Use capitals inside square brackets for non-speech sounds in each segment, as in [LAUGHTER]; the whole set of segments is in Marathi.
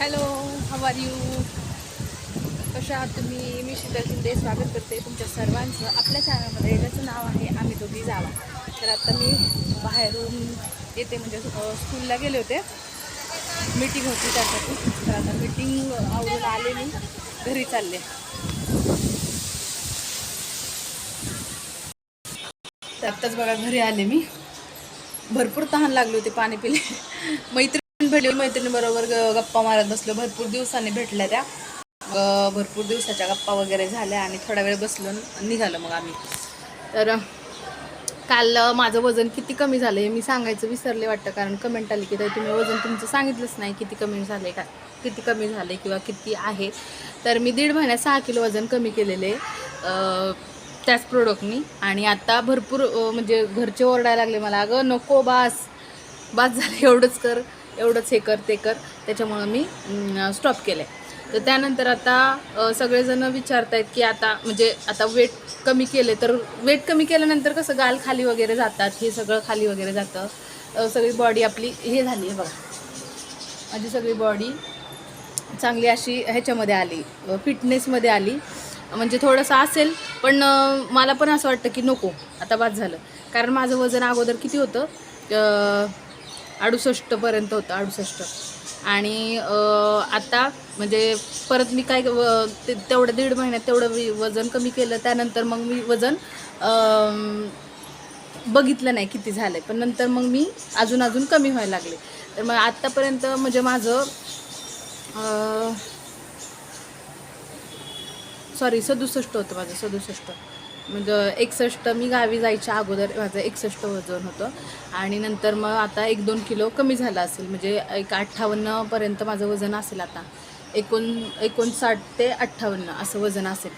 हॅलो हवार आर यू कशा आहात तुम्ही? मी शीतल शिंदे स्वागत करते तुमच्या सर्वांचं. आपल्या चॅनलमध्ये ज्याचं नाव आहे आम्ही दोघी जावा. तर आता मी बाहेरून येते म्हणजे स्कूलला गेले होते. मीटिंग होती त्यासाठी. तर आता मीटिंग आवडून आले मी. घरी चालले. तर आत्ताच बघा घरी आले मी. भरपूर तहान लागले होते पाणी पिले. [LAUGHS] मैत्रीण भेटली मैत्रिणीबरोबर ग- गप्पा मारत बसलो. भरपूर दिवसांनी भेटल्या त्या. भरपूर दिवसाच्या गप्पा वगैरे झाल्या आणि थोडा वेळ बसलो आणि निघालो मग आम्ही. तर काल माझं वजन किती कमी झालं हे मी सांगायचं विसरले वाटतं कारण कमेंट आली की ताई तुम्ही वजन तुमचं सांगितलंच नाही किती कमी झाले का? किती कमी झाले किंवा किती आहे? तर मी दीड महिन्यात सहा किलो वजन कमी केलेले त्याच प्रोडक्टनी आणि आता भरपूर म्हणजे घरचे ओरडायला लागले मला अगं नको बास. बास झालं एवढंच कर. एवढंच हे कर ते कर. त्याच्यामुळं मी स्टॉप केलं आहे तर त्यानंतर आता सगळेजणं सगळेजण विचारतायत की आता म्हणजे आता वेट कमी केले तर वेट कमी केल्यानंतर कसं गाल खाली वगैरे जातात हे सगळं खाली वगैरे जातं. सगळी बॉडी आपली हे झाली आहे बघा. माझी सगळी बॉडी चांगली अशी ह्याच्यामध्ये आली फिटनेसमध्ये आली. म्हणजे थोडंसं असेल पण मला पण असं वाटतं की नको आता बाद झालं. कारण माझं वजन अगोदर किती होतं? अडुसष्टपर्यंत होतं अडुसष्ट. आणि आता म्हणजे परत मी काय व- ते तेवढं दीड महिन्यात तेवढं वजन कमी केलं त्यानंतर मग मी वजन बघितलं नाही किती झालं आहे पण नंतर मग मी अजून अजून कमी व्हायला लागले. तर मग आत्तापर्यंत म्हणजे माझं सॉरी सदुसष्ट होतं माझं सदुसष्ट. म्हणजे एकसष्ट मी गावी जायच्या अगोदर माझं एकसष्ट वजन होतं. आणि नंतर मग आता एक दोन किलो कमी झालं असेल. म्हणजे एक अठ्ठावन्नपर्यंत माझं वजन असेल आता. एकोण एकोणसाठ ते अठ्ठावन्न असं वजन असेल.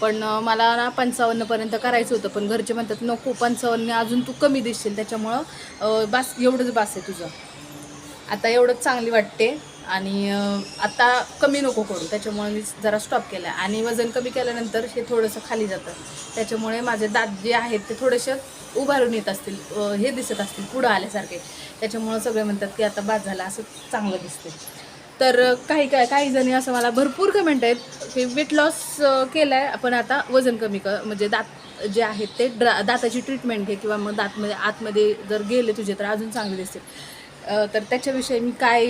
पण मला ना पंचावन्नपर्यंत करायचं होतं. पण घरचे म्हणतात नको पंचावन्न अजून तू कमी दिसशील त्याच्यामुळं बास एवढंच बास आहे तुझं. आता एवढंच चांगली वाटते. आणि आत्ता आता कमी नको करू. त्याच्यामुळे मी जरा स्टॉप केला आणि वजन कमी केल्यानंतर हे थोडंसं खाली जातं. त्याच्यामुळे माझे दात जे आहेत ते थोडेसे उभारून येत असतील. हे दिसत असतील पुढं आल्यासारखे. त्याच्यामुळं सगळे म्हणतात की आता बाद झाला असं चांगलं दिसते तर काही काय काही जणी असं मला भरपूर कमेंट आहेत की वेट लॉस केलं आहे आपण आता वजन कमी कर म्हणजे दात जे आहेत ते ड्रा दाताची ट्रीटमेंट घे किंवा मग दातमध्ये आतमध्ये जर गेले तुझे तर अजून चांगले दिसतील. तर त्याच्याविषयी मी काय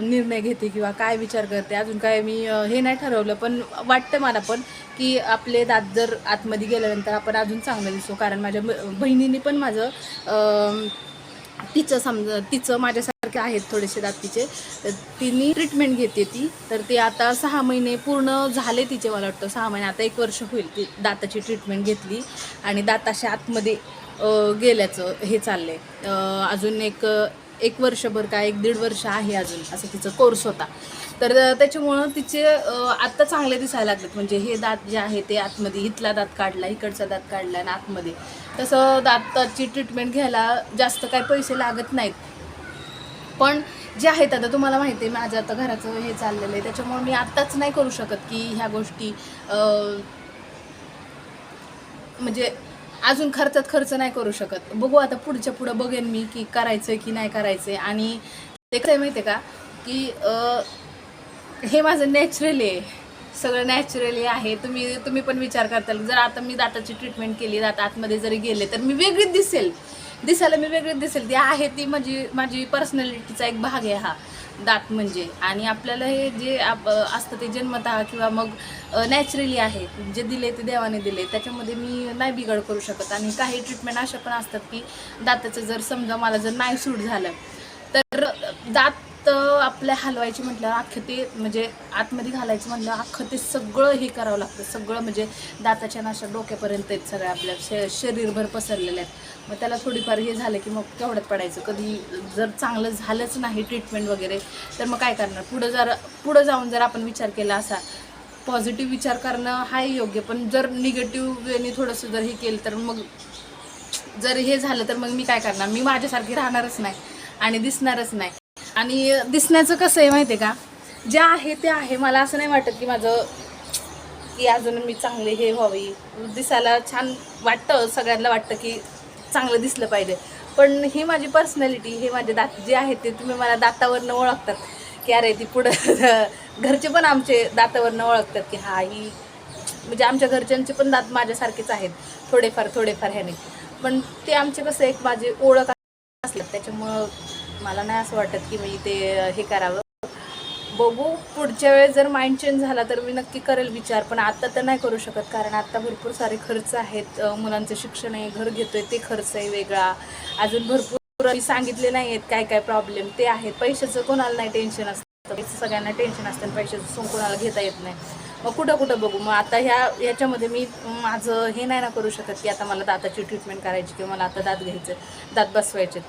निर्णय घेते किंवा काय विचार करते अजून काय मी हे नाही ठरवलं. पण वाटतं मला पण की आपले दात जर आतमध्ये गेल्यानंतर आपण अजून चांगलं दिसतो कारण माझ्या बहिणीने पण माझं तिचं समजा तिचं माझ्यासारखे आहेत थोडेसे दात तिचे. तर तिने ट्रीटमेंट घेते ती. तर ते आता सहा महिने पूर्ण झाले तिचे मला वाटतं. सहा महिने आता एक वर्ष होईल ती दाताची ट्रीटमेंट घेतली. आणि दाताच्या आतमध्ये गेल्याचं हे चाललं आहे अजून एक एक वर्षभर काय एक दीड वर्ष आहे अजून असं तिचं कोर्स होता. तर त्याच्यामुळं तिचे आत्ता चांगले दिसायला लागलेत. म्हणजे हे दात जे आहे ते आतमध्ये इथला दात काढला इकडचा दात काढला आणि आतमध्ये. तसं दाताची ट्रीटमेंट घ्यायला जास्त काय पैसे लागत नाहीत. पण जे आहेत आता तुम्हाला माहिती आहे माझं आता घराचं हे चाललेलं आहे. त्याच्यामुळे मी आत्ताच नाही करू शकत की ह्या गोष्टी म्हणजे अजून खर्चात खर्च नाही करू शकत. बघू आता पुढच्या पुढं बघेन मी की करायचं की नाही करायचं आणि ते कसं आहे माहिती आहे का की हे माझं नॅचरली आहे. सगळं नॅचरली आहे. तुम्ही तुम्ही पण विचार करताल जर आता मी दाताची ट्रीटमेंट केली दात आतमध्ये जरी गेले तर मी वेगळीच दिसेल. दिसायला मी वेगळीच दिसेल. ती आहे ती म्हणजे माझी माझी पर्सनॅलिटीचा एक भाग आहे हा. दात म्हणजे. आणि आपल्याला हे जे आप असतं ते जन्मतः किंवा मग नॅचरली आहे. जे दिले ते देवाने दिले. त्याच्यामध्ये मी नाही बिघड करू शकत. आणि काही ट्रीटमेंट अशा पण असतात की दाताचं जर समजा मला जर नाही सूट झालं तर दात आपल्या हलवायची म्हटलं अख्खं ते म्हणजे आतमध्ये घालायचं म्हटलं अख्खं ते सगळं हे करावं लागतं. सगळं म्हणजे दाताच्या नाशा डोक्यापर्यंत आहेत सगळ्या आपल्या. शे शरीरभर पसरलेल्या आहेत. मग त्याला थोडीफार हे झालं की मग केवढ्यात पडायचं? कधी जर चांगलं झालंच नाही ट्रीटमेंट वगैरे तर मग काय करणार? पुढं जर पुढं जाऊन जर आपण विचार केला असा पॉझिटिव्ह विचार करणं हा योग्य. पण जर निगेटिव्ह वेने थोडंसं जर हे केलं तर मग जर हे झालं तर मग मी काय करणार? मी माझ्यासारखी राहणारच नाही आणि दिसणारच नाही. आणि दिसण्याचं कसं आहे माहिती आहे का? जे आहे ते आहे. मला असं नाही वाटत की माझं की अजून मी चांगले हे व्हावी. दिसायला छान वाटतं सगळ्यांना वाटतं की चांगलं दिसलं पाहिजे. पण ही माझी पर्सनॅलिटी हे माझे दात जे आहे ते तुम्ही मला दातावरनं ओळखतात. की अरे ती पुढं [LAUGHS] घरचे पण आमचे दातावरनं ओळखतात की हा ही म्हणजे आमच्या घरच्यांचे पण दात माझ्यासारखेच आहेत. थोडेफार थोडेफार ह्याने. पण ते आमचे कसं एक माझी ओळख असतात. त्याच्यामुळं मला नाही असं वाटत की मी ते हे करावं. बघू पुढच्या वेळेस जर माइंड चेंज झाला तर मी नक्की करेल विचार पण आत्ता तर नाही करू शकत कारण आत्ता भरपूर सारे खर्च आहेत मुलांचं शिक्षण आहे घर घेतोय ते खर्च आहे वेगळा. अजून भरपूर मी सांगितले नाही आहेत काय काय प्रॉब्लेम ते आहेत. पैशाचं कोणाला नाही टेन्शन असतं. पैसे सगळ्यांना टेन्शन असतं आणि पैशाचं कोणाला घेता येत नाही. मग कुठं कुठं बघू? मग आता ह्या ह्याच्यामध्ये मी माझं हे नाही ना करू शकत की आता मला दाताची ट्रीटमेंट करायची किंवा मला आता दात घ्यायचं दात बसवायचे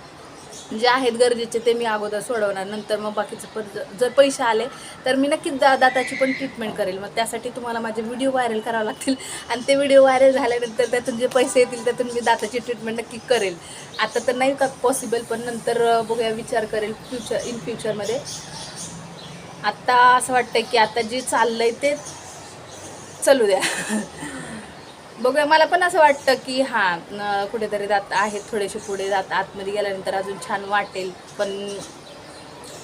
जे आहेत गरजेचे ते मी अगोदर सोडवणार. नंतर मग बाकीचं पण जर पैसे आले तर मी नक्कीच दा दाताची पण ट्रीटमेंट करेल. मग त्यासाठी तुम्हाला माझे व्हिडिओ व्हायरल करावे लागतील. आणि ते व्हिडिओ व्हायरल झाल्यानंतर त्यातून जे पैसे येतील त्यातून मी दाताची ट्रीटमेंट नक्की करेल. आता तर नाही का पॉसिबल पण नंतर बघूया विचार करेल फ्युचर इन फ्युचरमध्ये आत्ता असं वाटतं की आता जे आहे ते चालू द्या. [LAUGHS] बघूया मला पण असं वाटतं की हां कुठेतरी जात आहेत थोडेसे पुढे जात आतमध्ये गेल्यानंतर अजून छान वाटेल पण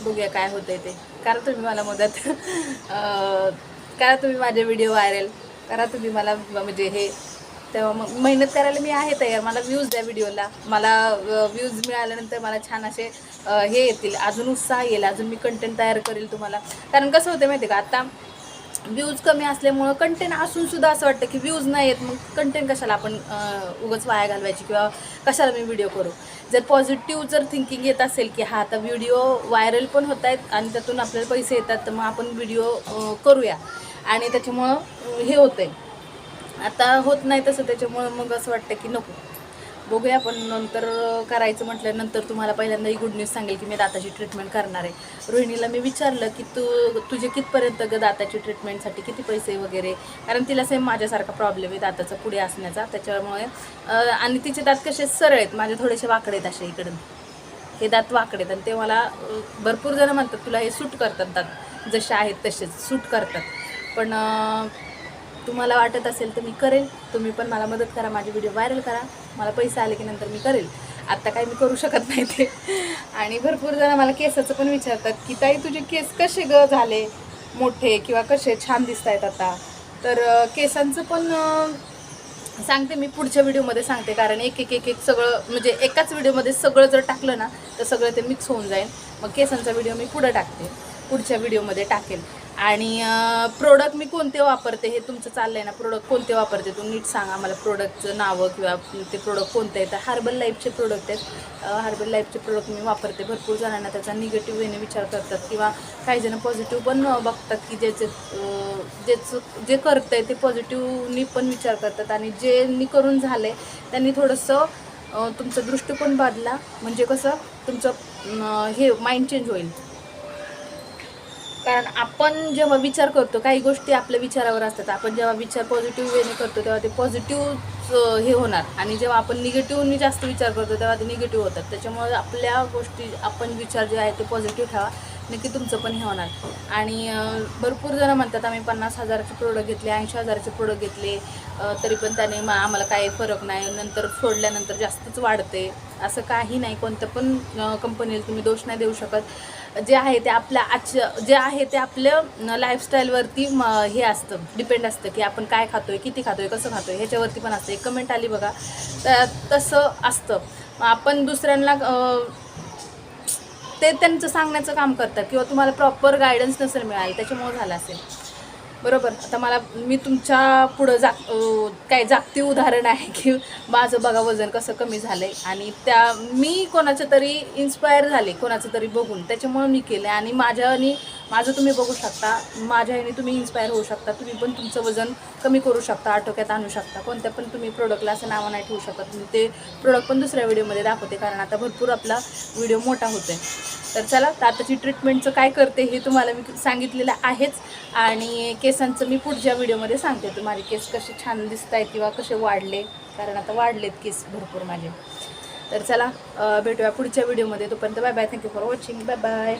बघूया काय होतंय ते. करा तुम्ही मला मदत. [LAUGHS] करा तुम्ही माझे व्हिडिओ व्हायरल. करा तुम्ही मला म्हणजे हे तेव्हा मग मेहनत करायला मी आहे तयार. मला व्ह्यूज द्या व्हिडिओला. मला व्ह्यूज मिळाल्यानंतर मला छान असे हे येतील. अजून उत्साह येईल. अजून मी कंटेंट तयार करेल तुम्हाला. कारण कसं होतं माहिती आहे का? आता व्ह्यूज कमी असल्यामुळं कंटेंट असून सुद्धा असं वाटतं की व्ह्यूज नाही आहेत मग कंटेंट कशाला आपण उगाच वाया घालवायची किंवा कशाला मी व्हिडिओ करू? जर पॉझिटिव्ह जर थिंकिंग येत असेल की हा आता व्हिडिओ व्हायरल पण होत आहेत आणि त्यातून आपल्याला पैसे येतात तर मग आपण व्हिडिओ करूया. आणि त्याच्यामुळं हे होतं आहे आता होत नाही तसं त्याच्यामुळं मग असं वाटतं की नको. बघूया पण नंतर करायचं म्हटल्यानंतर तुम्हाला पहिल्यांदा ही गुड न्यूज सांगेल की मी दाताची ट्रीटमेंट करणार आहे. रोहिणीला मी विचारलं की तू तुझे कितपर्यंत ग दाताची ट्रीटमेंटसाठी किती पैसे वगैरे? कारण तिला सेम माझ्यासारखा प्रॉब्लेम आहे दाताचा पुढे असण्याचा. त्याच्यामुळे आणि तिचे दात कसे सरळ आहेत माझे थोडेसे वाकडे आहेत असे इकडून हे दात वाकडे आहेत आणि ते मला भरपूर जणं म्हणतात तुला हे सूट करतात दात. जसे आहेत तसेच सूट करतात. पण तुम्हाला वाटत असेल तर मी करेल. तुम्ही पण मला मदत करा माझे व्हिडिओ व्हायरल करा. मला पैसे आले की नंतर मी करेल. आत्ता काय मी करू शकत नाही ते. आणि भरपूर जण मला केसाचं पण विचारतात की ताई तुझे केस कसे ग झाले? मोठे किंवा कसे? छान दिसत आहेत आता. तर केसांचं पण सांगते मी पुढच्या व्हिडिओमध्ये सांगते. कारण एक एक एक एक सगळं म्हणजे एकाच व्हिडिओमध्ये सगळं जर टाकलं ना तर सगळं ते मिक्स होऊन जाईल. मग केसांचा व्हिडिओ मी पुढं टाकते. पुढच्या व्हिडिओमध्ये टाकेल. आणि प्रोडक्ट मी कोणते वापरते हे तुमचं चाललं आहे ना प्रोडक्ट कोणते वापरते? तुम्ही नीट सांगा मला प्रोडक्टचं नावं किंवा ते प्रोडक्ट कोणते आहेत तर हार्बल लाईफचे प्रोडक्ट आहेत. हार्बल लाईफचे प्रोडक्ट मी वापरते. भरपूर जणांना त्याचा निगेटिव्ह वेने विचार करतात किंवा काही जण पॉझिटिव्ह पण बघतात की ज्याचे ज्याचं जे करतंय ते पॉझिटिव्हनी पण विचार करतात. आणि ज्यांनी करून झालं आहे त्यांनी थोडंसं तुमचा दृष्टिकोन बदला. म्हणजे कसं? तुमचं हे माइंड चेंज होईल. कारण आपण जेव्हा विचार करतो काही गोष्टी आपल्या विचारावर असतात. आपण जेव्हा विचार पॉझिटिव्ह वेने करतो तेव्हा ते पॉझिटिव्ह हे होणार. आणि जेव्हा आपण निगेटिव्हनी जास्त विचार करतो तेव्हा ते निगेटिव्ह होतात. त्याच्यामुळे आपल्या गोष्टी आपण विचार जे आहे ते पॉझिटिव्ह ठेवा. नक्की तुमचं पण हे होणार. आणि भरपूर जणं म्हणतात आम्ही पन्नास हजाराचे प्रोडक्ट घेतले ऐंशी हजाराचे प्रोडक्ट घेतले तरी पण त्याने मा आम्हाला काही फरक नाही. नंतर सोडल्यानंतर जास्तच वाढते. असं काही नाही. कोणत्या पण कंपनीला तुम्ही दोष नाही देऊ शकत. जे आहे ते आपल्या आज जे आहे ते आपल्या लाईफस्टाईलवरती म हे असतं. डिपेंड असतं की आपण काय खातोय किती खातोय कसं खातोय ह्याच्यावरती पण असतं. एक कमेंट आली बघा. तर तसं असतं. आपण दुसऱ्यांना ते त्यांचं सांगण्याचं काम करतात किंवा तुम्हाला प्रॉपर गायडन्स नसेल मिळालं त्याच्यामुळे झालं असेल. बरोबर? आता मला मी तुमच्या पुढं जा काय जागती उदाहरण आहे की माझं बघा वजन कसं कमी झालं आहे आणि त्या मी कोणाचं तरी इन्स्पायर झाले कोणाचं तरी बघून. त्याच्यामुळं मी केलं आणि माझ्या आणि माझं तुम्ही बघू शकता. माझ्या ह्याने तुम्ही इन्स्पायर होऊ शकता. तुम्ही पण तुमचं वजन कमी करू शकता आटोक्यात आणू शकता. कोणत्या पण तुम्ही प्रोडक्टला असं नावं नाही ठेवू शकत. मी ते प्रोडक्ट पण दुसऱ्या व्हिडिओमध्ये दाखवते. कारण आता भरपूर आपला व्हिडिओ मोठा होतोय. तर चला तर आताची ट्रीटमेंटचं काय करते हे तुम्हाला मी सांगितलेलं आहेच. आणि केसांचं मी पुढच्या व्हिडिओमध्ये सांगते. तुम्हाला केस कसे छान दिसत आहेत किंवा कसे वाढले. कारण आता वाढलेत केस भरपूर माझे. तर चला भेटूया पुढच्या व्हिडिओमध्ये तोपर्यंत bye bye thank you for watching bye bye